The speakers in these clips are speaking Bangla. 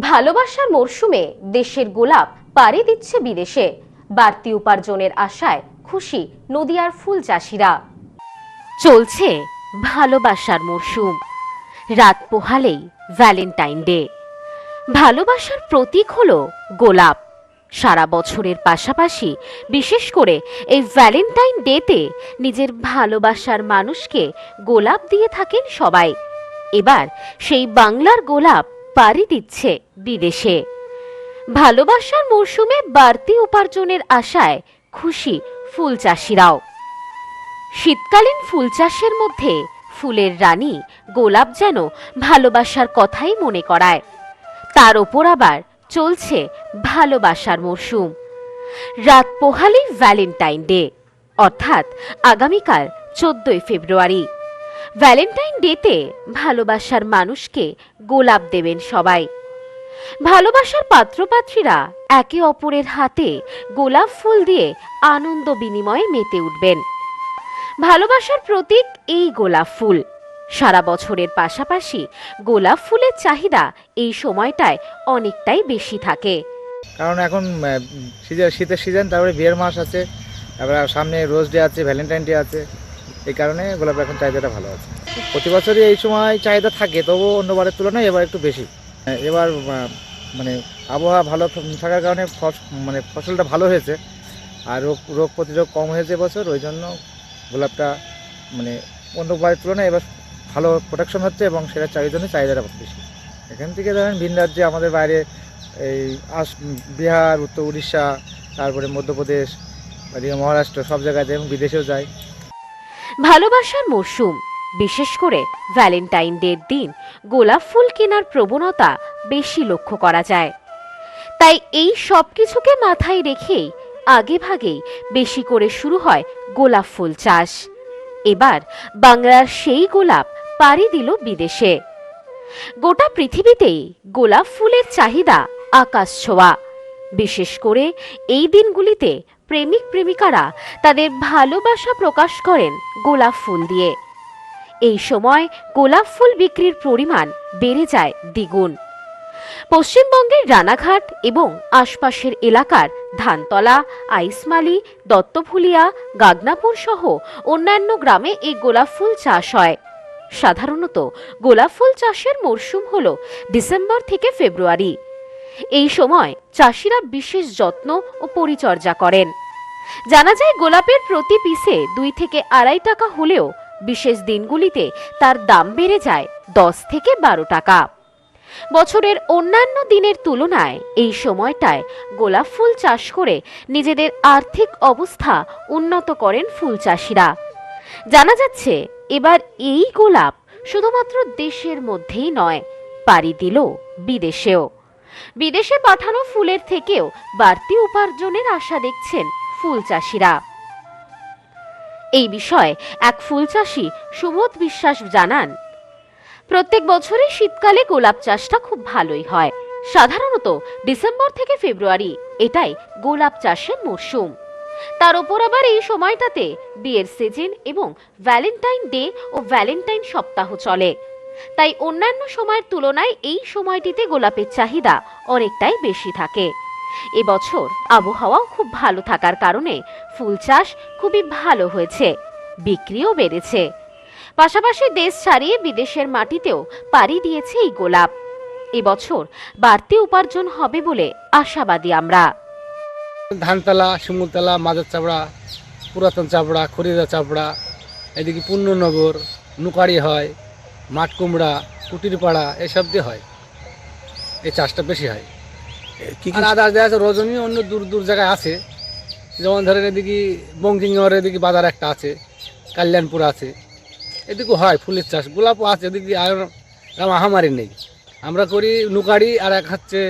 ভালোবাসার মরশুমে দেশের গোলাপ পাড়ি দিচ্ছে বিদেশে। বাড়তি উপার্জনের আশায় খুশি নদিয়ার ফুল চাষিরা। চলছে ভালোবাসার মরশুম। রাত পোহালেই ভ্যালেন্টাইন ডে। ভালোবাসার প্রতীক হল গোলাপ। সারা বছরের পাশাপাশি বিশেষ করে এই ভ্যালেন্টাইন ডেতে নিজের ভালোবাসার মানুষকে গোলাপ দিয়ে থাকেন সবাই। এবার সেই বাংলার গোলাপ পাড়ি দিচ্ছে বিদেশে। ভালোবাসার মরশুমে বাড়তি উপার্জনের আশায় খুশি ফুল চাষিরাও। শীতকালীন ফুল চাষের মধ্যে ফুলের রানী গোলাপ যেন ভালোবাসার কথাই মনে করায়। তার ওপর আবার চলছে ভালোবাসার মরশুম। রাত পোহালি ভ্যালেন্টাইন ডে, অর্থাৎ আগামীকাল চোদ্দই ফেব্রুয়ারি। ভ্যালেন্টাইন ডেতে ভালোবাসার মানুষকে গোলাপ দেবেন সবাই। ভালোবাসার পাত্রপাত্রীরা একে অপরের হাতে গোলাপ ফুল দিয়ে আনন্দ বিনিময়ে মেতে উঠবেন। ভালোবাসার প্রতীক এই গোলাপ ফুল। সারা বছরের পাশাপাশি গোলাপ ফুলের চাহিদা এই সময়টায় অনেকটাই বেশি থাকে। কারণ এখন শীতের সিজন তারপরে বিয়ের মাস আছে, তারপরে সামনে রোজ ডে আছে ভ্যালেন্টাইন ডে আছে। এই কারণে গোলাপ এখন চাহিদাটা ভালো আছে। প্রতি বছরই এই সময় চাহিদা থাকে, তবুও অন্যবারের তুলনায় এবার একটু বেশি। এবার মানে আবহাওয়া ভালো থাকার কারণে মানে ফসলটা ভালো হয়েছে, আর রোগ রোগ প্রতিরোধ কম হয়েছে বছর ওই জন্য গোলাপটা মানে অন্যবারের তুলনায় এবার ভালো প্রোটেকশন হচ্ছে এবং সেটা চাহিদা চাহিদাটা বেশি। এখান থেকে ধরেন ভিন রাজ্যে, আমাদের বাইরে এই আস, বিহার, উত্তর উড়িষ্যা, তারপরে মধ্যপ্রদেশ, এদিকে মহারাষ্ট্র সব জায়গায় যায় এবং বিদেশেও যায়। ভালোবাসার মরশুম, বিশেষ করে ভ্যালেন্টাইন ডের দিন, গোলাপ ফুল কেনার প্রবণতা বেশি লক্ষ্য করা যায়। তাই এই সব কিছুকে মাথায় রেখেই আগে ভাগেই বেশি করে শুরু হয় গোলাপ ফুল চাষ। এবার বাংলার সেই গোলাপ পাড়ি দিল বিদেশে। গোটা পৃথিবীতেই গোলাপ ফুলের চাহিদা আকাশ ছোঁয়া। বিশেষ করে এই দিনগুলিতে প্রেমিক প্রেমিকারা তাদের ভালোবাসা প্রকাশ করেন গোলাপ ফুল দিয়ে। এই সময় গোলাপ ফুল বিক্রির পরিমাণ বেড়ে যায় দ্বিগুণ। পশ্চিমবঙ্গের রানাঘাট এবং আশপাশের এলাকার ধানতলা, আইসমালি, দত্তভুলিয়া, গাগনাপুর সহ অন্যান্য গ্রামে এই গোলাপ ফুল চাষ হয়। সাধারণত গোলাপ ফুল চাষের মরশুম হল ডিসেম্বর থেকে ফেব্রুয়ারি। এই সময় চাষিরা বিশেষ যত্ন ও পরিচর্যা করেন। জানা যায় গোলাপের প্রতি পিসে দুই থেকে আড়াই টাকা হলেও বিশেষ দিনগুলিতে তার দাম বেড়ে যায় দশ থেকে বারো টাকা। বছরের অন্যান্য দিনের তুলনায় এই সময়টায় গোলাপ ফুল চাষ করে নিজেদের আর্থিক অবস্থা উন্নত করেন ফুল চাষিরা। জানা যাচ্ছে, এবার এই গোলাপ শুধুমাত্র দেশের মধ্যেই নয়, পাড়ি দিল বিদেশেও। বিদেশে পাঠানো ফুলের থেকেও বাড়তি উপার্জনের আশা দেখছেন ফুল চাষিরা। এই বিষয়ে এক ফুল চাষি সুবোধ বিশ্বাস জানান, প্রত্যেক বছরই শীতকালে গোলাপ চাষটা খুব ভালোই হয়। সাধারণত ডিসেম্বর থেকে ফেব্রুয়ারি এটাই গোলাপ চাষের মরশুম। তার ওপর আবার এই সময়টাতে বিয়ের সিজন এবং ভ্যালেন্টাইন ডে ও ভ্যালেন্টাইন সপ্তাহ চলে। তাই অন্যান্য সময়ের তুলনায় এই সময়টিতে গোলাপের চাহিদা অনেকটাই বেশি থাকে। এবছর আবহাওয়াও খুব ভালো থাকার কারণে ফুল চাষ খুবই ভালো হয়েছে, বিক্রিও বেড়েছে। পাশাপাশি দেশ ছাড়িয়ে বিদেশের মাটিতেও পাড়ি দিয়েছে এই গোলাপ। এবছর বাড়তি উপার্জন হবে বলে আশাবাদী আমরা। ধানতলা, শিমুলতলা, মাজার চাপড়া পুরাতন চাপড়া খরিদা চাপড়া এদিকে পূর্ণনগর নুকারি হয় মাঠ কুমড়া কুটিরপাড়া এসব দিয়ে হয়। এই চাষটা বেশি হয়। কি কি আর আদার দেওয়া আছে রজনী অন্য দূর দূর জায়গায় আছে। যেমন ধরেন এদিকে বঙ্কিংহর এদিকে বাজার একটা আছে কল্যাণপুর আছে। এদিকে হয় ফুলের চাষ গোলাপও আছে এদিকে আর আহামারি নেই। আমরা করি নুকাড়ি আর এক হচ্ছে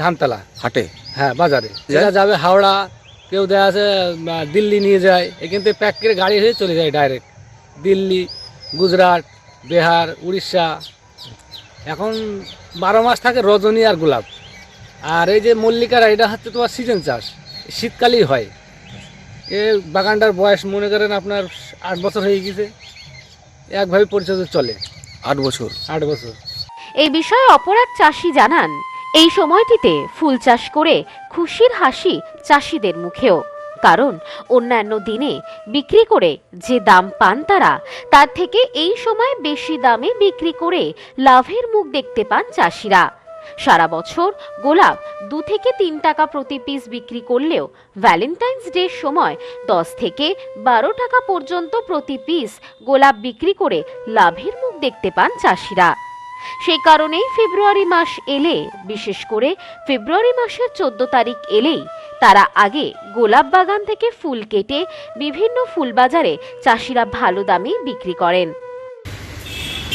ধানতলা। হাটে? হ্যাঁ বাজারে? যেটা যাবে হাওড়া কেউ দেখা আছে দিল্লি নিয়ে যায় এখান থেকে প্যাক করে গাড়ি হয়ে চলে যায় ডাইরেক্ট দিল্লি গুজরাট বিহার উড়িষ্যা। এখন বারো মাস থাকে রজনী আর গোলাপ। আর এই যে মল্লিকারা এটা হচ্ছে তোমার সিজন চাষ। শীতকালেই হয়। এ বাগানটার বয়স মনে করেন আপনার আট বছর হয়ে গেছে। একভাবে পরিচর্যা চলে। আট বছর। আট বছর। এই বিষয়ে অপরাধ চাষি জানান। এই সময়টিতে ফুল চাষ করে খুশির হাসি চাষিদের মুখেও। কারণ অন্যান্য দিনে বিক্রি করে যে দাম পান তারা, তার থেকে এই সময় বেশি দামে বিক্রি করে লাভের মুখ দেখতে পান চাষিরা। সারা বছর গোলাপ দু থেকে তিন টাকা প্রতি পিস বিক্রি করলেও ভ্যালেন্টাইন্স ডের সময় দশ থেকে বারো টাকা পর্যন্ত প্রতি পিস গোলাপ বিক্রি করে লাভের মুখ দেখতে পান চাষিরা। সেই কারণেই ফেব্রুয়ারি মাস এলে, বিশেষ করে ফেব্রুয়ারি মাসের চোদ্দ তারিখ এলেই তারা আগে গোলাপ বাগান থেকে ফুল কেটে বিভিন্ন ফুল বাজারে চাষিরা ভালো দামে বিক্রি করেন।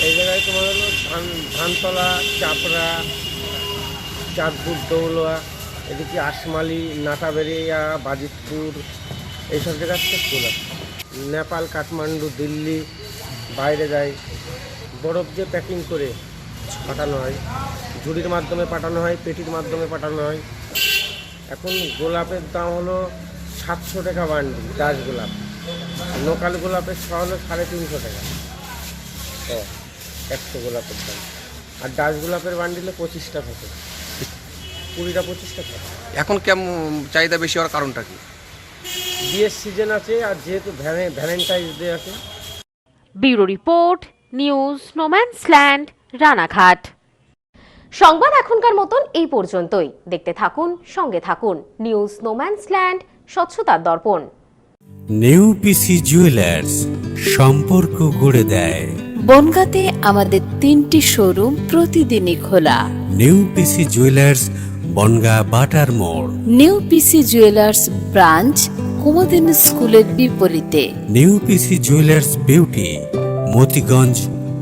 এই জায়গায় তোমার হলো ধান, ধানতলা, চাপড়া, চাঁদপুর দৌলোয়া এদিকে আশমালি, নাটাবেরিয়া, বাজিতপুর, এইসব জায়গার থেকে ফুল আছে নেপাল, কাঠমান্ডু, দিল্লি, বাইরে যায়। বরফ দিয়ে প্যাকিং করে পাঠানো হয়, ঝুড়ির মাধ্যমে পাঠানো হয়, পেটির মাধ্যমে পাঠানো হয় এখন গোলাপের দাম হলো সাতশো টাকা বান্ডি দাস গোলাপ। লোকাল গোলাপের শ হলো সাড়ে তিনশো টাকা। ও একশো গোলাপের দাম। আর ডাস গোলাপের বান্ডিলে পঁচিশটা থাকে। কুড়িটা পঁচিশটা থাকে। এখন কেমন চাহিদা বেশি হওয়ার কারণটা কি? বিয়ের সিজন আছে আর যেহেতু ভ্যালেন্টাইন্স ডে আছে। Bureau report news no man's land Ranaghat. সংবাদ এখনকার মতন এই পর্যন্তই। দেখতে থাকুন সঙ্গে থাকুন। নিউজ নোম্যান্সল্যান্ড স্বচ্ছতার দর্পণ। নিউ পিসি জুয়েলার্স সম্পর্ক গড়ে দেয়। বনগাঁতে আমাদের তিনটি শোরুম প্রতিদিনই খোলা। নিউ পিসি জুয়েলার্স বনগা বাটার মোড়। New PC jewellers branch Kumudini স্কুলের বিপরীতে। New PC jewellers beauty Motiganj